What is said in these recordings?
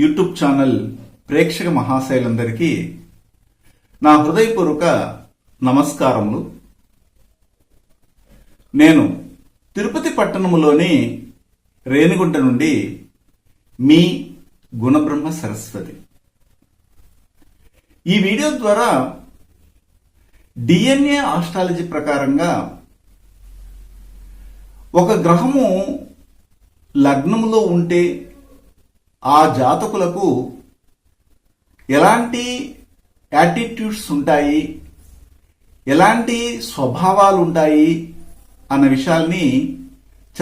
YouTube channel ప్రేక్షక మహాశైలందరికీ నా హృదయపూర్వక నమస్కారములు. నేను తిరుపతి పట్టణములోని రేణిగుంట నుండి మీ గుణబ్రహ్మ సరస్వతి. ఈ వీడియో ద్వారా డిఎన్ఏ ఆస్ట్రాలజీ ప్రకారంగా ఒక గ్రహము లగ్నములో ఉంటే ఆ జాతకులకు ఎలాంటి యాటిట్యూడ్స్ ఉంటాయి? ఎలాంటి స్వభావాలు ఉంటాయి అన్న విషయాల్ని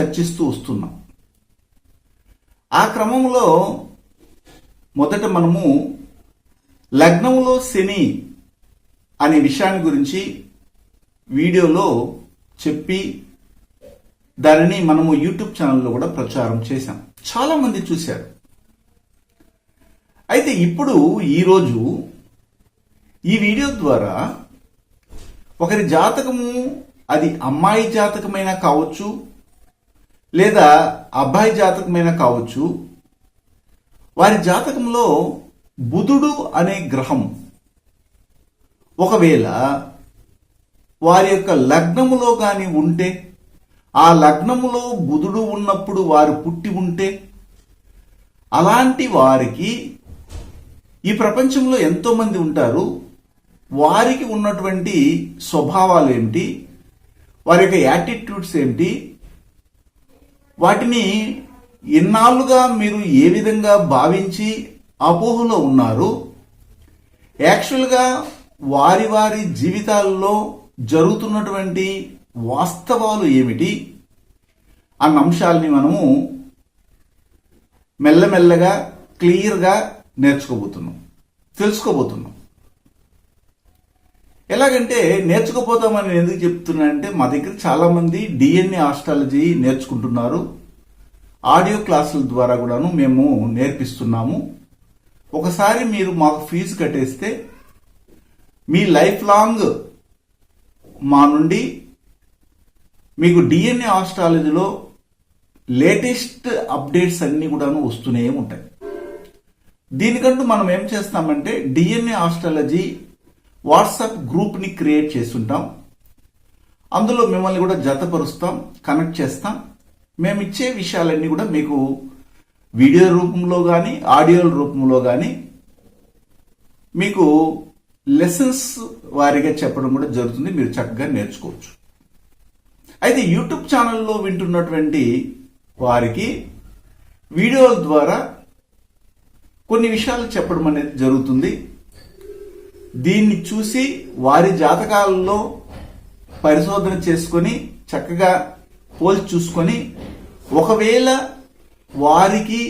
చర్చిస్తూ వస్తున్నాం. ఆ క్రమంలో మొదట మనము లగ్నంలో శని అనే విషయాన్ని గురించి వీడియోలో చెప్పి దానిని మనము యూట్యూబ్ ఛానల్లో కూడా ప్రచారం చేశాం. చాలామంది చూశారు. అయితే ఇప్పుడు ఈరోజు ఈ వీడియో ద్వారా ఒకరి జాతకము అది అమ్మాయి జాతకమైనా కావచ్చు లేదా అబ్బాయి జాతకమైనా కావచ్చు వారి జాతకంలో బుధుడు అనే గ్రహం ఒకవేళ వారి యొక్క లగ్నములో కానీ ఉంటే ఆ లగ్నములో బుధుడు ఉన్నప్పుడు వారు పుట్టి ఉంటే అలాంటి వారికి ఈ ప్రపంచంలో ఎంతో మంది ఉంటారు. వారికి ఉన్నటువంటి స్వభావాలు ఏమిటి వారి యొక్క యాటిట్యూడ్స్ ఏమిటి వాటిని ఇన్నాళ్ళుగా మీరు ఏ విధంగా భావించి అపోహలో ఉన్నారు? యాక్చువల్గా వారి వారి జీవితాల్లో జరుగుతున్నటువంటి వాస్తవాలు ఏమిటి? అన్న అంశాలని మనము మెల్లమెల్లగా క్లియర్గా నేర్చుకోబోతున్నాం. తెలుసుకోబోతున్నాం. ఎలాగంటే నేర్చుకోపోతామని నేను ఎందుకు చెప్తున్నానంటే మా దగ్గర చాలామంది డిఎన్ఏ ఆస్ట్రాలజీ నేర్చుకుంటున్నారు. ఆడియో క్లాసుల ద్వారా కూడాను మేము నేర్పిస్తున్నాము. ఒకసారి మీరు మాకు ఫీజు కట్టేస్తే మీ లైఫ్ లాంగ్ మా నుండి మీకు డిఎన్ఏ ఆస్ట్రాలజీలో లేటెస్ట్ అప్డేట్స్ అన్నీ కూడాను వస్తూనే ఉంటాయి. దీనికంటూ మనం ఏం చేస్తామంటే డిఎన్ఏ ఆస్ట్రాలజీ వాట్సాప్ గ్రూప్ని క్రియేట్ చేస్తుంటాం. అందులో మిమ్మల్ని కూడా జతపరుస్తాం కనెక్ట్ చేస్తాం. మేము ఇచ్చే విషయాలన్నీ కూడా మీకు వీడియో రూపంలో కానీ ఆడియో రూపంలో కానీ మీకు లెసన్స్ వారిగా చెప్పడం కూడా జరుగుతుంది. మీరు చక్కగా నేర్చుకోవచ్చు. అయితే యూట్యూబ్ ఛానల్లో వింటున్నటువంటి వారికి వీడియోల ద్వారా కొన్ని విషయాలు చెప్పడం అనేది జరుగుతుంది. దీన్ని చూసి వారి జాతకాలలో పరిశోధన చేసుకొని చక్కగా పోల్చి చూసుకొని ఒకవేళ వారికి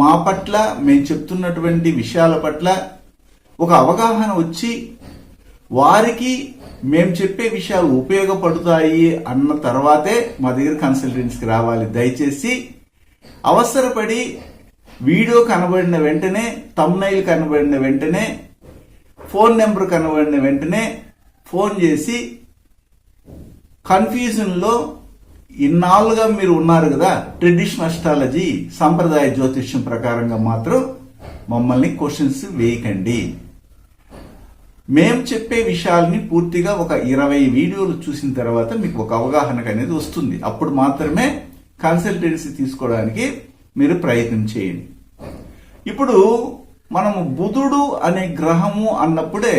మా పట్ల మేము చెప్తున్నటువంటి విషయాల పట్ల ఒక అవగాహన వచ్చి వారికి మేము చెప్పే విషయాలు ఉపయోగపడతాయి అన్న తర్వాతే మా దగ్గర కన్సల్టెన్సీకి రావాలి. దయచేసి అవసరపడి వీడియో కనబడిన వెంటనే తమ్నైల్ కనబడిన వెంటనే ఫోన్ నెంబర్ కనబడిన వెంటనే ఫోన్ చేసి కన్ఫ్యూజన్లో ఇన్నాళ్ళుగా మీరు ఉన్నారు కదా ట్రెడిషనల్ అస్ట్రాలజీ సంప్రదాయ జ్యోతిష్యం ప్రకారంగా మాత్రం మమ్మల్ని క్వశ్చన్స్ వేయకండి. మేం చెప్పే విషయాల్ని పూర్తిగా ఒక ఇరవై వీడియోలు చూసిన తర్వాత మీకు ఒక అవగాహన అనేది వస్తుంది. అప్పుడు మాత్రమే కన్సల్టెన్సీ తీసుకోవడానికి మీరు ప్రయత్నం చేయండి. ఇప్పుడు మనము బుధుడు అనే గ్రహము అన్నప్పుడే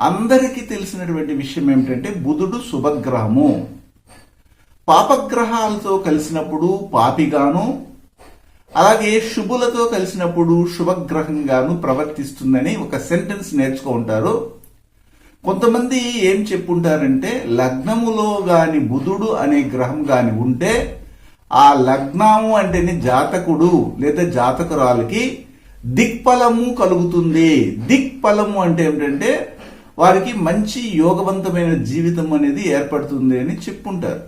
అందరికీ తెలిసినటువంటి విషయం ఏమిటంటే బుధుడు శుభగ్రహము. పాపగ్రహాలతో కలిసినప్పుడు పాపిగాను అలాగే శుభులతో కలిసినప్పుడు శుభగ్రహంగాను ప్రవర్తిస్తుందని ఒక సెంటెన్స్ నేర్చుకో ఉంటారు కొంతమంది ఏం చెప్పుంటారంటే లగ్నములో గాని బుధుడు అనే గ్రహం గాని ఉంటే ఆ లగ్నము అంటేనే జాతకుడు లేదా జాతకురాలకి దిక్ఫలము కలుగుతుంది. దిక్ఫలము అంటే ఏమిటంటే వారికి మంచి యోగవంతమైన జీవితం అనేది ఏర్పడుతుంది అని చెప్పుంటారు.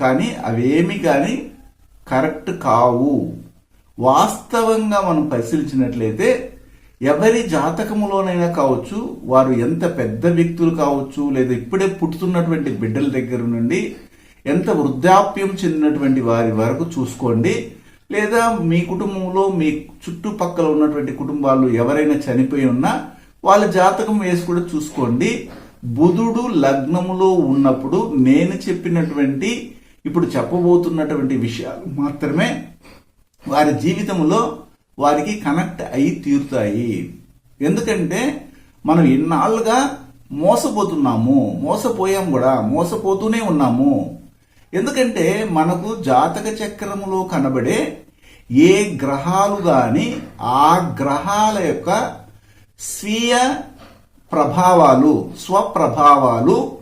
కానీ అవేమి కానీ కరెక్ట్ కావు. వాస్తవంగా మనం పరిశీలించినట్లయితే ఎవరి జాతకములోనైనా కావచ్చు వారు ఎంత పెద్ద వ్యక్తులు కావచ్చు లేదా ఇప్పుడే పుట్టుతున్నటువంటి బిడ్డల దగ్గర నుండి ఎంత వృద్ధాప్యం చెందినటువంటి వారి వరకు చూసుకోండి. లేదా మీ కుటుంబంలో మీ చుట్టుపక్కల ఉన్నటువంటి కుటుంబాలు ఎవరైనా చనిపోయి ఉన్నా వాళ్ళ జాతకం వేసి కూడా చూసుకోండి. బుధుడు లగ్నములో ఉన్నప్పుడు నేను చెప్పినటువంటి ఇప్పుడు చెప్పబోతున్నటువంటి విషయాలు మాత్రమే వారి జీవితంలో వారికి కనెక్ట్ అయి తీరుతాయి. ఎందుకంటే మనం ఇన్నాళ్ళుగా మోసపోతున్నాము మోసపోయాం కూడా మోసపోతూనే ఉన్నాము. ఎందుకంటే మనకు జాతక చక్రములో కనబడే ఏ గ్రహాలు గాని ఆ గ్రహాల యొక్క స్వీయ ప్రభావాలు స్వప్రభావాలు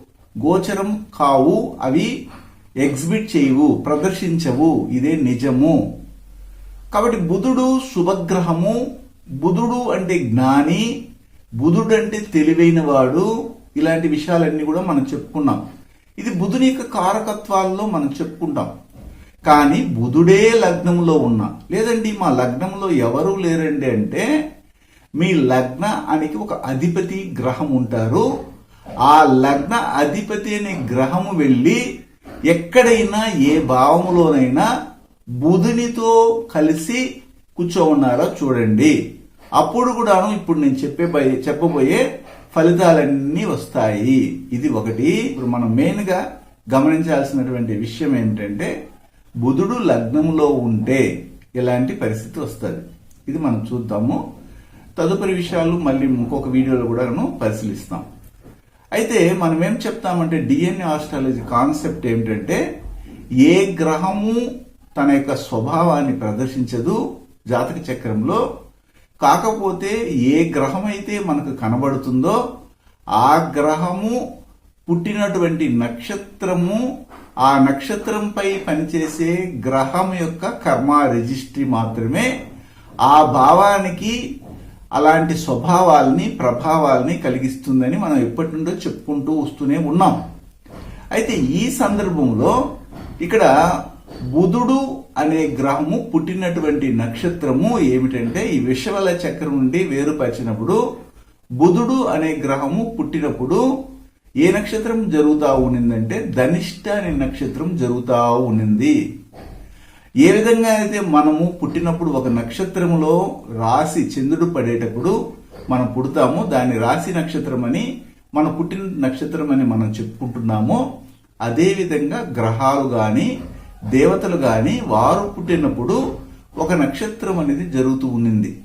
గోచరం కావు అవి ఎగ్జిబిట్ చేయవు ప్రదర్శించవు. ఇదే నిజము. కాబట్టి బుధుడు శుభగ్రహము బుధుడు అంటే జ్ఞాని బుధుడు అంటే తెలివైన వాడు ఇలాంటి విషయాలన్నీ కూడా మనం చెప్పుకున్నాం. ఇది బుధుని యొక్క కారకత్వాల్లో మనం చెప్పుకుంటాం. కానీ బుధుడే లగ్నంలో ఉన్నా లేదండి మా లగ్నంలో ఎవరు లేరండి అంటే మీ లగ్న అనికి ఒక అధిపతి గ్రహం ఉంటారు. ఆ లగ్న అధిపతి అనే గ్రహము వెళ్ళి ఎక్కడైనా ఏ భావములోనైనా బుధునితో కలిసి కూర్చోఉన్నారో చూడండి. అప్పుడు కూడాను ఇప్పుడు నేను చెప్పే చెప్పబోయే ఫలితాలన్నీ వస్తాయి. ఇది ఒకటి. ఇప్పుడు మనం మెయిన్గా గమనించాల్సినటువంటి విషయం ఏంటంటే బుధుడు లగ్నంలో ఉంటే ఇలాంటి పరిస్థితి వస్తుంది? ఇది మనం చూద్దాము. తదుపరి విషయాలు మళ్ళీ ఇంకొక వీడియోలో కూడా పరిశీలిస్తాం. అయితే మనం ఏం చెప్తామంటే డిఎన్ఏ ఆస్ట్రాలజీ కాన్సెప్ట్ ఏమిటంటే ఏ గ్రహము తన యొక్క స్వభావాన్ని ప్రదర్శించదు. జాతక చక్రంలో కాకపోతే ఏ గ్రహం అయితే మనకు కనబడుతుందో ఆ గ్రహము పుట్టినటువంటి నక్షత్రము ఆ నక్షత్రంపై పనిచేసే గ్రహం యొక్క కర్మ రిజిస్ట్రీ మాత్రమే. ఆ భావానికి అలాంటి స్వభావాల్ని ప్రభావాల్ని కలిగిస్తుందని మనం ఎప్పటి నుండో చెప్పుకుంటూ వస్తూనే ఉన్నాం. అయితే ఈ సందర్భంలో ఇక్కడ బుధుడు అనే గ్రహము పుట్టినటువంటి నక్షత్రము ఏమిటంటే ఈ విషవల చక్రం నుండి వేరుపరిచినప్పుడు బుధుడు అనే గ్రహము పుట్టినప్పుడు ఏ నక్షత్రం జరుగుతా ఉన్నిందంటే ధనిష్ట అనే నక్షత్రం జరుగుతా ఉన్నింది. ఏ విధంగా అయితే మనము పుట్టినప్పుడు ఒక నక్షత్రములో రాశి చంద్రుడు పడేటప్పుడు మనం పుడతాము దాన్ని రాశి నక్షత్రం అని మన పుట్టిన నక్షత్రం అని మనం చెప్పుకుంటున్నామో అదేవిధంగా గ్రహాలు కానీ దేవతలు గాని వారు పుట్టినప్పుడు ఒక నక్షత్రం అనేది జరుగుతూ ఉన్నింది.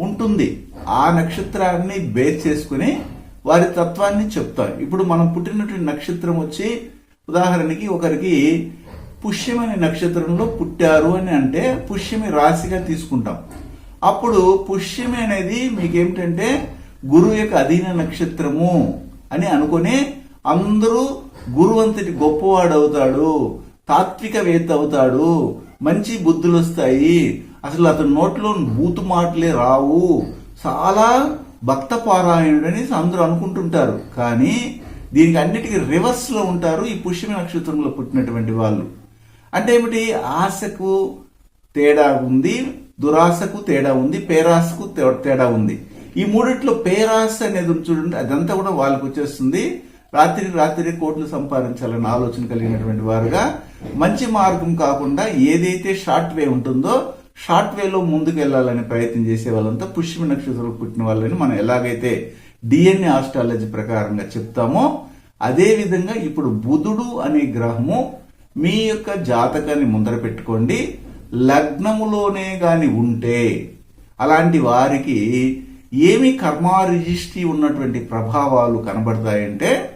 ఉంటుంది. ఆ నక్షత్రాన్ని బేస్ చేసుకుని వారి తత్వాన్ని చెప్తారు. ఇప్పుడు మనం పుట్టినటువంటి నక్షత్రం వచ్చి ఉదాహరణకి ఒకరికి పుష్యం అనే నక్షత్రంలో పుట్టారు అని అంటే పుష్యమి రాశిగా తీసుకుంటాం. అప్పుడు పుష్యమి అనేది మీకేమిటంటే గురువు యొక్క అధీన నక్షత్రము అని అనుకుని అందరూ గురువంతటి గొప్పవాడు అవుతాడు. తాత్వికవేత్త అవుతాడు. మంచి బుద్ధులు వస్తాయి అసలు అతని నోట్లో బూతు మాటలే రావు. చాలా భక్త పారాయణుడని అందరూ అనుకుంటుంటారు. కానీ దీనికి అన్నిటికీ రివర్స్లో ఉంటారు ఈ పుష్యమి నక్షత్రంలో పుట్టినటువంటి వాళ్ళు. అంటే ఏమిటి? ఆశకు తేడా ఉంది దురాశకు తేడా ఉంది పేరాశకు తే- తేడా ఉంది. ఈ మూడిట్లో పేరాశ అనేది చూడండి అదంతా కూడా వాళ్ళకు వచ్చేస్తుంది. రాత్రి రాత్రి కోట్లు సంపాదించాలన్న ఆలోచన కలిగినటువంటి వారుగా మంచి మార్గం కాకుండా ఏదైతే షార్ట్ వే ఉంటుందో షార్ట్ వేలో ముందుకు వెళ్ళాలని ప్రయత్నం చేసే వాళ్ళంతా పుష్యమి నక్షత్రం పుట్టిన వాళ్ళని మనం ఎలాగైతే డిఎన్ఏ ఆస్ట్రాలజీ ప్రకారంగా చెప్తామో అదే విధంగా ఇప్పుడు బుధుడు అనే గ్రహము మీ యొక్క జాతకాన్ని ముందర పెట్టుకోండి. లగ్నములోనే గాని ఉంటే అలాంటి వారికి ఏమి కర్మ రిజిస్ట్రీ ఉన్నటువంటి ప్రభావాలు కనబడతాయంటే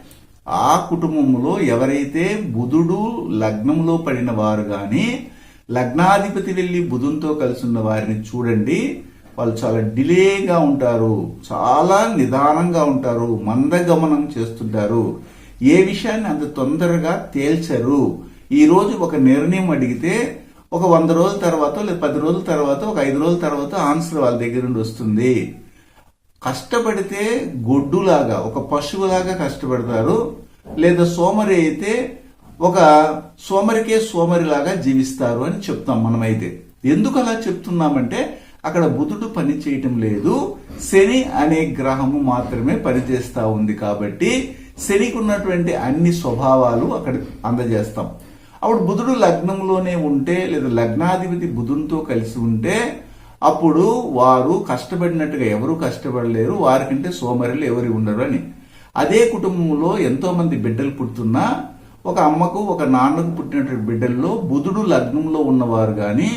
ఆ కుటుంబంలో ఎవరైతే బుధుడు లగ్నంలో పడిన వారు గాని లగ్నాధిపతి వెళ్ళి బుధునితో కలిసి ఉన్న వారిని చూడండి వాళ్ళు చాలా డిలేగా ఉంటారు చాలా నిదానంగా ఉంటారు మందగమనం చేస్తుంటారు. ఏ విషయాన్ని అంత తొందరగా తేల్చరు. ఈ రోజు ఒక నిర్ణయం అడిగితే ఒక వంద రోజుల తర్వాత లేదా పది రోజుల తర్వాత ఒక ఐదు రోజుల తర్వాత ఆన్సర్ వాళ్ళ దగ్గర నుండి వస్తుంది. కష్టపడితే గొడ్డులాగా ఒక పశువులాగా కష్టపడతారు లేదా సోమరి అయితే ఒక సోమరికే సోమరిలాగా జీవిస్తారు అని చెప్తాం మనమైతే. ఎందుకు అలా చెప్తున్నామంటే అక్కడ బుధుడు పని చేయటం లేదు శని అనే గ్రహము మాత్రమే పనిచేస్తా ఉంది కాబట్టి శనికి ఉన్నటువంటి అన్ని స్వభావాలు అక్కడ అందజేస్తాం. అప్పుడు బుధుడు లగ్నంలోనే ఉంటే లేదా లగ్నాధిపతి బుధునితో కలిసి ఉంటే అప్పుడు వారు కష్టపడినట్టుగా ఎవరు కష్టపడలేరు వారికంటే సోమరులు ఎవరు ఉండరు అని. అదే కుటుంబంలో ఎంతో మంది బిడ్డలు పుడుతున్నా ఒక అమ్మకు ఒక నాన్నకు పుట్టినటువంటి బిడ్డల్లో బుధుడు లగ్నంలో ఉన్నవారు కానీ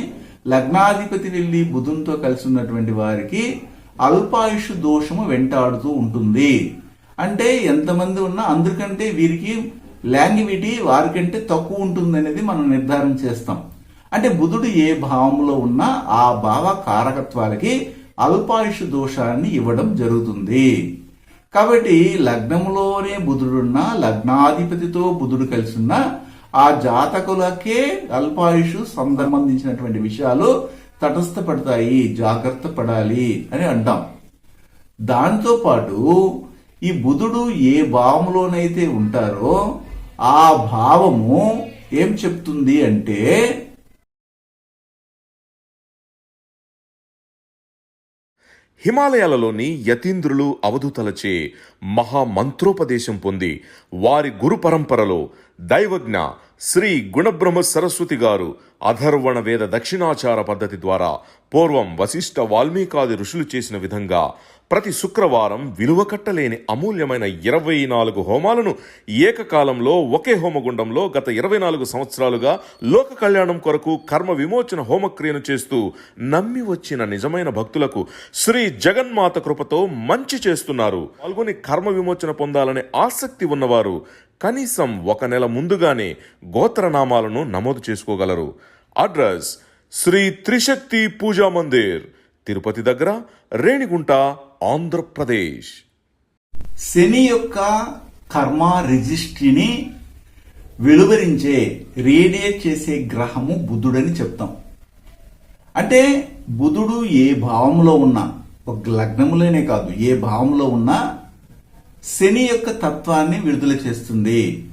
లగ్నాధిపతి వెళ్ళి బుధునితో కలిసి ఉన్నటువంటి వారికి అల్పాయుష్ దోషము వెంటాడుతూ ఉంటుంది. అంటే ఎంతమంది ఉన్నా అందరికంటే వీరికి లాంగ్విటీ వారికంటే తక్కువ ఉంటుంది అనేది మనం నిర్ధారణ చేస్తాం. అంటే బుధుడు ఏ భావంలో ఉన్నా ఆ భావ కారకత్వాలకి అల్పాయుష దోషాన్ని ఇవ్వడం జరుగుతుంది. కాబట్టి లగ్నంలోనే బుధుడున్నా లగ్నాధిపతితో బుధుడు కలిసిన్నా ఆ జాతకులకే అల్పాయుష్ సంబంధించినటువంటి విషయాలు తటస్థపడతాయి జాగ్రత్త పడాలి అని అంటాం. దాంతో పాటు ఈ బుధుడు ఏ భావంలోనైతే ఉంటారో ఆ భావము ఏం చెప్తుంది అంటే హిమాలయాలలోని యతీంద్రులు అవధూతలచే మహామంత్రోపదేశం పొంది వారి గురు పరంపరలో దైవజ్ఞ శ్రీ గుణబ్రహ్మ సరస్వతి గారు అధర్వణ వేద దక్షిణాచార పద్ధతి ద్వారా పూర్వం వశిష్ఠ వాల్మీకాది ఋషులు చేసిన విధంగా ప్రతి శుక్రవారం విలువ కట్టలేని అమూల్యమైన ఇరవై నాలుగు హోమాలను ఏకకాలంలో ఒకే హోమగుండంలో గత ఇరవై నాలుగు సంవత్సరాలుగా లోక కళ్యాణం కొరకు కర్మ విమోచన హోమక్రియను చేస్తూ నమ్మి వచ్చిన నిజమైన భక్తులకు శ్రీ జగన్మాత కృపతో మంచి చేస్తున్నారు. పాల్గొని కర్మ విమోచన పొందాలనే ఆసక్తి ఉన్నవారు కనీసం ఒక నెల ముందుగానే గోత్రనామాలను నమోదు చేసుకోగలరు. అడ్రస్ శ్రీ త్రిశక్తి పూజా మందిర్ తిరుపతి దగ్గర రేణిగుంట ఆంధ్రప్రదేశ్. శని యొక్క కర్మ రిజిస్ట్రీని వెలువరించే రేడియేట్ చేసే గ్రహము బుధుడని చెప్తాం. అంటే బుధుడు ఏ భావంలో ఉన్నా ఒక లగ్నములోనే కాదు ఏ భావంలో ఉన్నా శని యొక్క తత్వాన్ని విడుదల చేస్తుంది.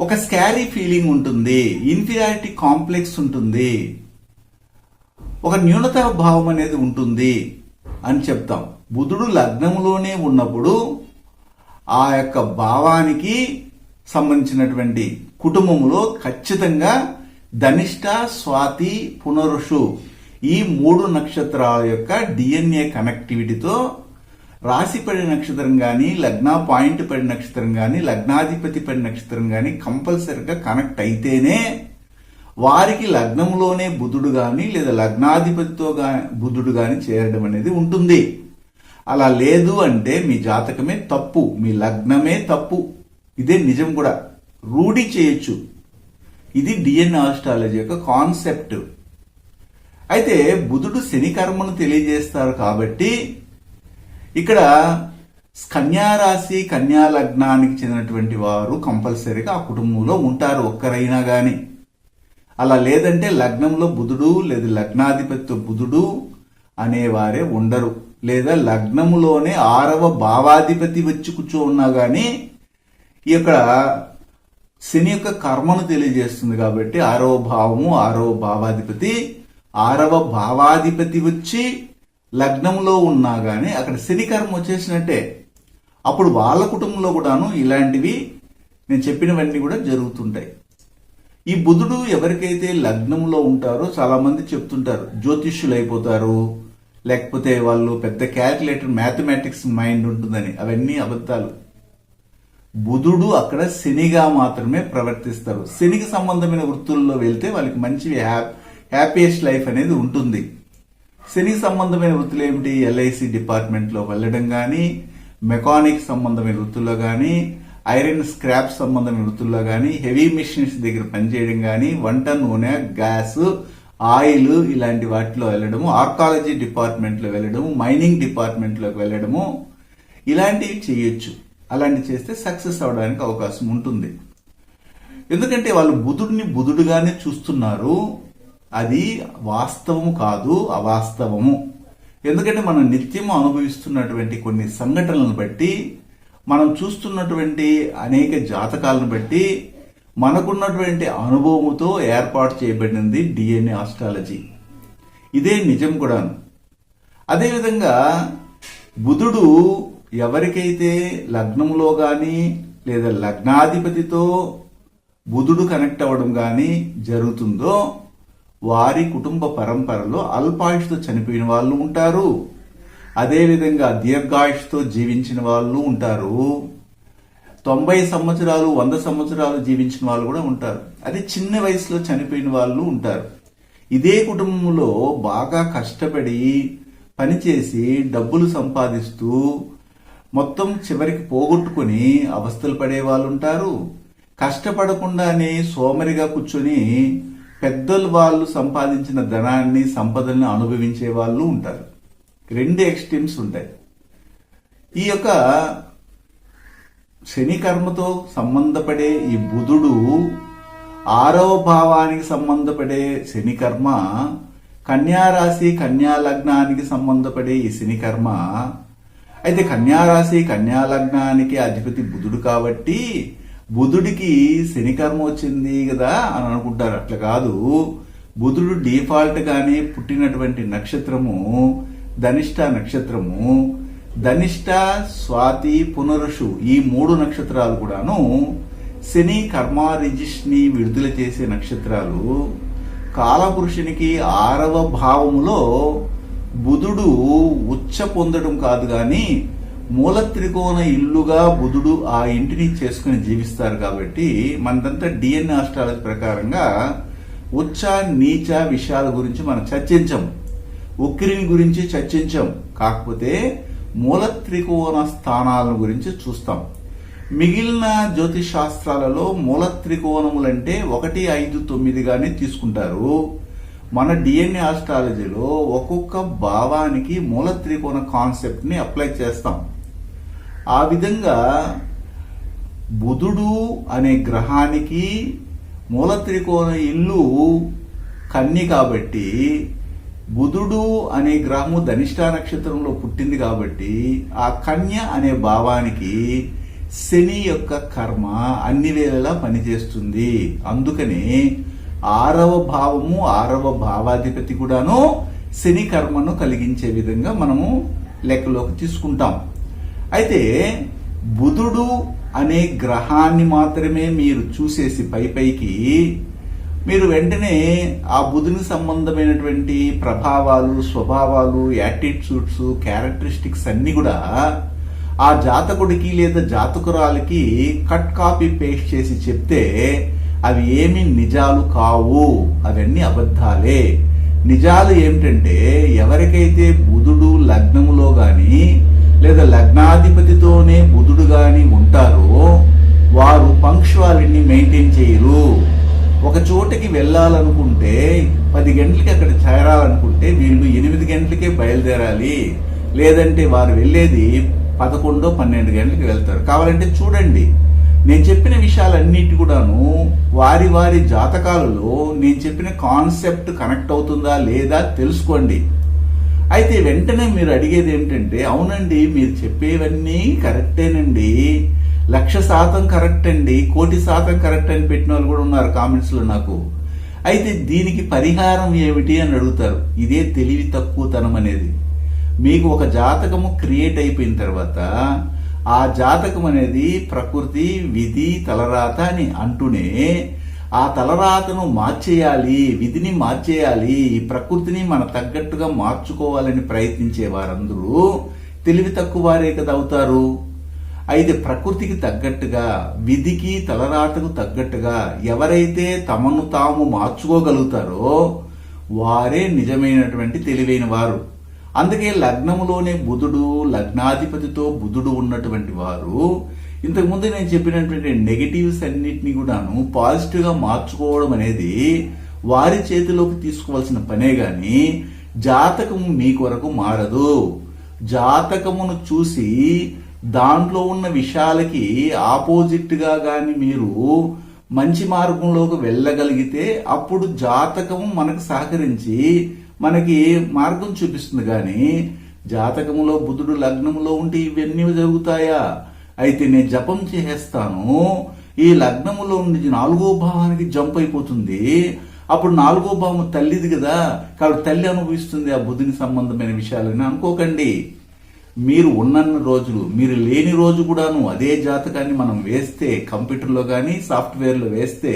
ఒక స్కారీ ఫీలింగ్ ఉంటుంది ఇన్ఫీరియారిటీ కాంప్లెక్స్ ఉంటుంది. ఒక న్యూనత భావం అనేది ఉంటుంది. అని చెప్తాం. బుధుడు లగ్నంలోనే ఉన్నప్పుడు ఆ యొక్క భావానికి సంబంధించినటువంటి కుటుంబంలో ఖచ్చితంగా ధనిష్ట స్వాతి పునరుషు ఈ మూడు నక్షత్రాల యొక్క డిఎన్ఏ కనెక్టివిటీతో రాశి పడి నక్షత్రం కానీ లగ్న పాయింట్ పడి నక్షత్రం కానీ లగ్నాధిపతి పడి నక్షత్రం కానీ కంపల్సరిగా కనెక్ట్ అయితేనే వారికి లగ్నంలోనే బుధుడు గాని లేదా లగ్నాధిపతితో బుధుడు గాని చేరడం అనేది ఉంటుంది. అలా లేదు అంటే మీ జాతకమే తప్పు మీ లగ్నమే తప్పు. ఇదే నిజం కూడా. రూఢి చేయొచ్చు. ఇది డిఎన్ ఆస్ట్రాలజీ యొక్క కాన్సెప్ట్. అయితే బుధుడు శని కర్మను తెలియజేస్తారు కాబట్టి ఇక్కడ కన్యారాశి కన్యా లగ్నానికి చెందినటువంటి వారు కంపల్సరీగా ఆ కుటుంబంలో ఉంటారు ఒక్కరైనా కానీ అలా లేదంటే లగ్నంలో బుధుడు లేదా లగ్నాధిపత్య బుధుడు అనేవారే ఉండరు. లేదా లగ్నములోనే ఆరవ భావాధిపతి వచ్చి కూర్చో ఉన్నా కానీ ఈ యొక్క శని యొక్క కర్మను తెలియజేస్తుంది కాబట్టి ఆరవ భావము ఆరవ భావాధిపతి ఆరవ భావాధిపతి వచ్చి లగ్నంలో ఉన్నా కానీ అక్కడ శని కర్మ వచ్చేసినట్టే. అప్పుడు వాళ్ళ కుటుంబంలో కూడాను ఇలాంటివి నేను చెప్పినవన్నీ కూడా జరుగుతుంటాయి. ఈ బుధుడు ఎవరికైతే లగ్నంలో ఉంటారో చాలా మంది చెప్తుంటారు జ్యోతిష్యులు అయిపోతారు లేకపోతే వాళ్ళు పెద్ద క్యాల్కులేటర్ మ్యాథమెటిక్స్ మైండ్ ఉంటుందని. అవన్నీ అబద్ధాలు. బుధుడు అక్కడ శనిగా మాత్రమే ప్రవర్తిస్తారు. శనికి సంబంధమైన వృత్తుల్లో వెళ్తే వాళ్ళకి మంచి హ్యాపీయెస్ట్ లైఫ్ అనేది ఉంటుంది. శనికి సంబంధమైన వృత్తులు ఏమిటి? ఎల్ఐసి డిపార్ట్మెంట్లో వెళ్ళడం కానీ మెకానిక్ సంబంధమైన వృత్తుల్లో కానీ ఐరన్ స్క్రాప్ సంబంధం వృత్తుల్లో కానీ హెవీ మిషన్స్ దగ్గర పనిచేయడం కానీ వంట నూనె గ్యాస్ ఆయిల్ ఇలాంటి వాటిలో వెళ్ళడము ఆర్కాలజీ డిపార్ట్మెంట్లో వెళ్ళడము మైనింగ్ డిపార్ట్మెంట్లోకి వెళ్ళడము ఇలాంటివి చేయొచ్చు. అలాంటి చేస్తే సక్సెస్ అవడానికి అవకాశం ఉంటుంది. ఎందుకంటే వాళ్ళు బుధుడిని బుధుడుగానే చూస్తున్నారు. అది వాస్తవము కాదు అవాస్తవము. ఎందుకంటే మనం నిత్యము అనుభవిస్తున్నటువంటి కొన్ని సంఘటనలను బట్టి మనం చూస్తున్నటువంటి అనేక జాతకాలను బట్టి మనకున్నటువంటి అనుభవముతో ఏర్పాటు చేయబడినది డిఎన్ఏ ఆస్ట్రాలజీ. ఇదే నిజం కూడాను. అదేవిధంగా బుధుడు ఎవరికైతే లగ్నంలో కానీ లేదా లగ్నాధిపతితో బుధుడు కనెక్ట్ అవ్వడం కానీ జరుగుతుందో వారి కుటుంబ పరంపరలో అల్పాయుష్తో చనిపోయిన వాళ్ళు ఉంటారు. అదేవిధంగా దీర్ఘాయుష్తో జీవించిన వాళ్ళు ఉంటారు. తొంభై సంవత్సరాలు వంద సంవత్సరాలు జీవించిన వాళ్ళు కూడా ఉంటారు. అది చిన్న వయసులో చనిపోయిన వాళ్ళు ఉంటారు. ఇదే కుటుంబంలో బాగా కష్టపడి పనిచేసి డబ్బులు సంపాదిస్తూ మొత్తం చివరికి పోగొట్టుకుని అవస్థలు పడే వాళ్ళు ఉంటారు. కష్టపడకుండానే సోమరిగా కూర్చొని పెద్దలు వాళ్ళు సంపాదించిన ధనాన్ని సంపదల్ని అనుభవించే వాళ్ళు ఉంటారు. రెండు ఎక్స్ట్రీమ్స్ ఉంటాయి. ఈ యొక్క శని కర్మతో సంబంధపడే ఈ బుధుడు ఆరవ భావానికి సంబంధపడే శని కర్మ కన్యారాశి లగ్నానికి సంబంధపడే ఈ శని కర్మ అయితే కన్యారాశి కన్యాలగ్నానికి లగ్నానికి అధిపతి బుధుడు కాబట్టి బుధుడికి శని కర్మ వచ్చింది కదా అని అనుకుంటారు. అట్లా కాదు. బుధుడు డిఫాల్ట్ గానే పుట్టినటువంటి నక్షత్రము ధనిష్ట నక్షత్రము ధనిష్ట స్వాతి పునరుషు ఈ మూడు నక్షత్రాలు కూడాను శని కర్మారిజిష్ని విడుదల చేసే నక్షత్రాలు. కాలపురుషునికి ఆరవ భావములో బుధుడు ఉచ్చ పొందడం కాదు గాని మూల త్రికోణ ఇల్లుగా బుధుడు ఆ ఇంటిని చేసుకుని జీవిస్తారు కాబట్టి మనదంతా డిఎన్ఏ అష్టాల ప్రకారంగా ఉచ్చ నీచ విషయాల గురించి మనం చర్చించము. ఉక్కిరిని గురించి చర్చించాం. కాకపోతే మూల త్రికోణ స్థానాలను గురించి చూస్తాం. మిగిలిన జ్యోతిష్ శాస్త్రాలలో మూల త్రికోణములంటే ఒకటి ఐదు తొమ్మిదిగానే తీసుకుంటారు. మన డిఎన్ఏ ఆస్ట్రాలజీలో ఒక్కొక్క భావానికి మూల త్రికోణ కాన్సెప్ట్ని అప్లై చేస్తాం. ఆ విధంగా బుధుడు అనే గ్రహానికి మూల త్రికోణ ఇల్లు కన్ని కాబట్టి బుధుడు అనే గ్రహము ధనిష్ట నక్షత్రంలో పుట్టింది కాబట్టి ఆ కన్య అనే భావానికి శని యొక్క కర్మ అన్ని వేళలా పనిచేస్తుంది. అందుకనే ఆరవ భావము ఆరవ భావాధిపతి కూడాను శని కర్మను కలిగించే విధంగా మనము లెక్కలోకి తీసుకుంటాం. అయితే బుధుడు అనే గ్రహాన్ని మాత్రమే మీరు చూసేసి పై పైకి మీరు వెంటనే ఆ బుధుని సంబంధమైనటువంటి ప్రభావాలు స్వభావాలు యాటిట్యూడ్స్ క్యారెక్టరిస్టిక్స్ అన్ని కూడా ఆ జాతకుడికి లేదా జాతకురాలికి కట్ కాపీ పేస్ట్ చేసి చెప్తే అవి ఏమి నిజాలు కావు. అవన్నీ అబద్ధాలే. నిజాలు ఏమిటంటే ఎవరికైతే బుధుడు లగ్నములో గాని లేదా లగ్నాధిపతితోనే బుధుడు గాని ఉంటారో వారు పంక్చువాలిటీని మెయింటైన్ చేయరు. ఒక చోటకి వెళ్ళాలనుకుంటే పది గంటలకి అక్కడ చేరాలనుకుంటే వీళ్ళు ఎనిమిది గంటలకే బయలుదేరాలి. లేదంటే వారు వెళ్ళేది పదకొండో పన్నెండు గంటలకి వెళ్తారు. కావాలంటే చూడండి. నేను చెప్పిన విషయాలన్నిటి కూడాను వారి వారి జాతకాలలో నేను చెప్పిన కాన్సెప్ట్ కనెక్ట్ అవుతుందా లేదా తెలుసుకోండి. అయితే వెంటనే మీరు అడిగేది ఏమిటంటే అవునండి మీరు చెప్పేవన్నీ కరెక్టేనండి. లక్ష శాతం కరెక్ట్ అండి కోటి శాతం కరెక్ట్ అని పెట్టిన వాళ్ళు కూడా ఉన్నారు కామెంట్స్లో నాకు. అయితే దీనికి పరిహారం ఏమిటి అని అడుగుతారు. ఇదే తెలివి తక్కువతనం అనేది. మీకు ఒక జాతకము క్రియేట్ అయిపోయిన తర్వాత ఆ జాతకం అనేది ప్రకృతి విధి తలరాత అని అంటూనే ఆ తలరాతను మార్చేయాలి విధిని మార్చేయాలి ఈ ప్రకృతిని మన తగ్గట్టుగా మార్చుకోవాలని ప్రయత్నించే వారందరూ తెలివి తక్కువ వారే కదా అవుతారు. అయితే ప్రకృతికి తగ్గట్టుగా విధికి తలరాతకు తగ్గట్టుగా ఎవరైతే తమను తాము మార్చుకోగలుగుతారో వారే నిజమైనటువంటి తెలివైన వారు. అందుకే లగ్నములోనే బుధుడు లగ్నాధిపతితో బుధుడు ఉన్నటువంటి వారు ఇంతకుముందు నేను చెప్పినటువంటి నెగటివ్స్ అన్నిటిని కూడాను పాజిటివ్గా మార్చుకోవడం అనేది వారి చేతిలోకి తీసుకోవాల్సిన పనే గాని జాతకము మీ కొరకు మారదు. జాతకమును చూసి దాంట్లో ఉన్న విషయాలకి ఆపోజిట్గా కానీ మీరు మంచి మార్గంలోకి వెళ్ళగలిగితే అప్పుడు జాతకం మనకు సహకరించి మనకి మార్గం చూపిస్తుంది కానీ జాతకంలో బుధుడు లగ్నంలో ఉంటే ఇవన్నీ జరుగుతాయా? అయితే నేను జపం చేసేస్తాను ఈ లగ్నములో ఉండి నాలుగో భావానికి జంప్ అయిపోతుంది. అప్పుడు నాలుగో భావం తల్లిది కదా. కాబట్టి తల్లి అనుభవిస్తుంది ఆ బుద్ధుని సంబంధమైన విషయాలని. అనుకోకండి. మీరు ఉన్నన్న రోజులు మీరు లేని రోజు కూడాను అదే జాతకాన్ని మనం వేస్తే కంప్యూటర్లో కానీ సాఫ్ట్వేర్లో వేస్తే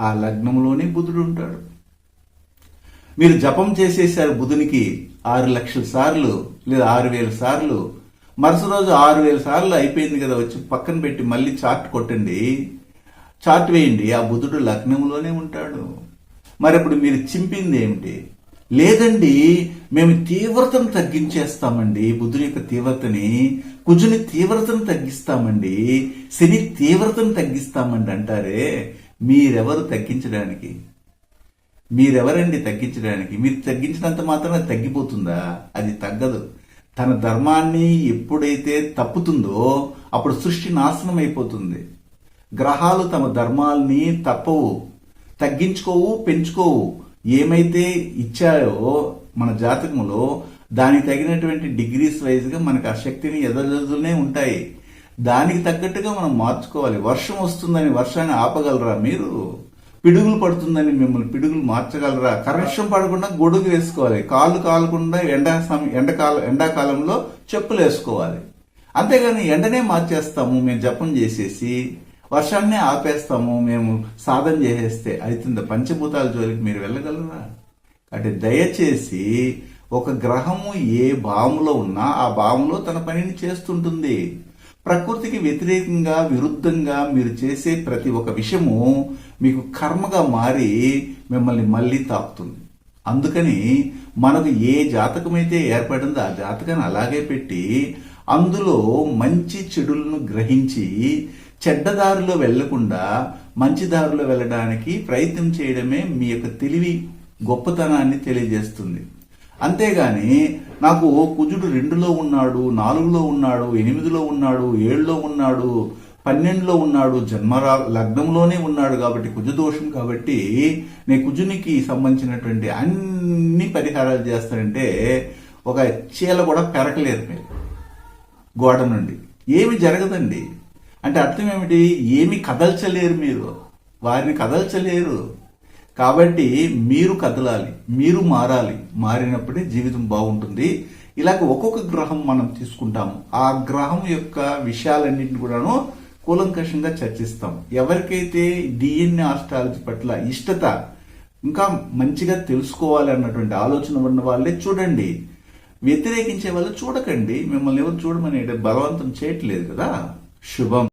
ఆ లగ్నంలోనే బుధుడు ఉంటాడు. మీరు జపం చేసేసారు బుధునికి ఆరు లక్షల సార్లు లేదా ఆరు వేల సార్లు. మరుసటి రోజు ఆరు వేల సార్లు అయిపోయింది కదా వచ్చి పక్కన పెట్టి మళ్ళీ చార్ట్ కొట్టండి. చార్ట్ వేయండి ఆ బుధుడు లగ్నంలోనే ఉంటాడు. మరి ఇప్పుడు మీరు చింపింది ఏమిటి? లేదండి మేము తీవ్రతను తగ్గించేస్తామండి. బుధుని యొక్క తీవ్రతని కుజుని తీవ్రతను తగ్గిస్తామండి. శని తీవ్రతను తగ్గిస్తామండి అంటారే? మీరెవరు తగ్గించడానికి? మీరెవరండి తగ్గించడానికి? మీరు తగ్గించినంత మాత్రమే తగ్గిపోతుందా? అది తగ్గదు. తన ధర్మాన్ని ఎప్పుడైతే తప్పుతుందో అప్పుడు సృష్టి నాశనం అయిపోతుంది గ్రహాలు తమ ధర్మాల్ని తప్పవు. తగ్గించుకోవు పెంచుకోవు. ఏమైతే ఇచ్చాయో మన జాతకంలో దానికి తగినటువంటి డిగ్రీస్ వైజ్గా మనకు ఆ శక్తిని ఎదజదులనే ఉంటాయి. దానికి తగ్గట్టుగా మనం మార్చుకోవాలి. వర్షం వస్తుందని వర్షాన్ని ఆపగలరా మీరు? పిడుగులు పడుతుందని మిమ్మల్ని పిడుగులు మార్చగలరా? కరెక్షన్ పడకుండా గొడుగు వేసుకోవాలి. కాళ్ళు కాలకుండా ఎండా సమయం ఎండకాల ఎండాకాలంలో చెప్పులు వేసుకోవాలి. అంతేగాని ఎండనే మార్చేస్తాము. మేము జపం చేసేసి వర్షాన్నే ఆపేస్తాము మేము సాధన చేసేస్తే అవుతుంది పంచభూతాల జోలికి మీరు వెళ్ళగలరా? అంటే దయచేసి ఒక గ్రహము ఏ భావంలో ఉన్నా ఆ భావంలో తన పనిని చేస్తుంటుంది. ప్రకృతికి వ్యతిరేకంగా విరుద్ధంగా మీరు చేసే ప్రతి ఒక్క విషయము మీకు కర్మగా మారి మిమ్మల్ని మళ్ళీ తాకుతుంది. అందుకని మనకు ఏ జాతకమైతే ఏర్పడిందో ఆ జాతకాన్ని అలాగే పెట్టి అందులో మంచి చెడులను గ్రహించి చెడ్డదారిలో వెళ్ళకుండా మంచి దారిలో వెళ్ళడానికి ప్రయత్నం చేయడమే మీ యొక్క తెలివి గొప్పతనాన్ని తెలియజేస్తుంది. అంతేగాని నాకు కుజుడు రెండులో ఉన్నాడు నాలుగులో ఉన్నాడు ఎనిమిదిలో ఉన్నాడు ఏడులో ఉన్నాడు పన్నెండులో ఉన్నాడు జన్మరా లగ్నంలోనే ఉన్నాడు కాబట్టి కుజదోషం కాబట్టి నేను కుజునికి సంబంధించినటువంటి అన్ని పరిహారాలు చేస్తానంటే ఒక చీల కూడా పెరకలేరు మీరు గోడ నుండి ఏమి జరగదండి. అంటే అర్థం ఏమిటి? ఏమి కదల్చలేరు మీరు. వారిని కదల్చలేరు. కాబట్టి మీరు కదలాలి మీరు మారాలి. మారినప్పుడే జీవితం బాగుంటుంది. ఇలాగ ఒక్కొక్క గ్రహం మనం తీసుకుంటాము. ఆ గ్రహం యొక్క విషయాలన్నింటిని కూడాను కూలంకషంగా చర్చిస్తాం. ఎవరికైతే డిఎన్ఏ ఆస్ట్రాలజీ పట్ల ఇష్టత ఇంకా మంచిగా తెలుసుకోవాలి అన్నటువంటి ఆలోచన ఉన్న వాళ్ళే చూడండి. వ్యతిరేకించే వాళ్ళు చూడకండి. మిమ్మల్ని ఎవరు చూడమని బలవంతం చేయట్లేదు కదా. శుభం.